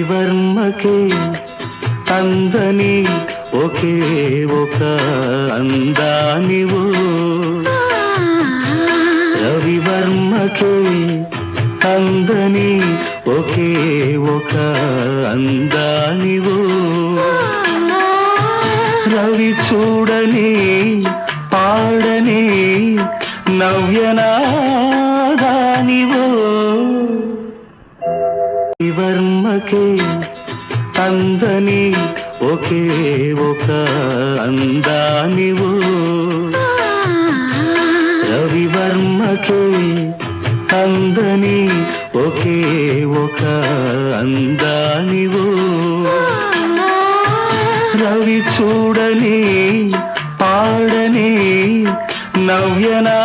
వర్మకే అందని ఒకే ఒక అందానివో. రవివర్మకే అందని ఒకే ఒక అందానివో. రవి చూడని పాడని నవ్యనాదానివో వర్మకే అందని ఒకే ఒక అందానివో. రవివర్మకే అందని ఒకే ఒక అందానివు. రవి చూడని పాడని నవ్యనాదానివు.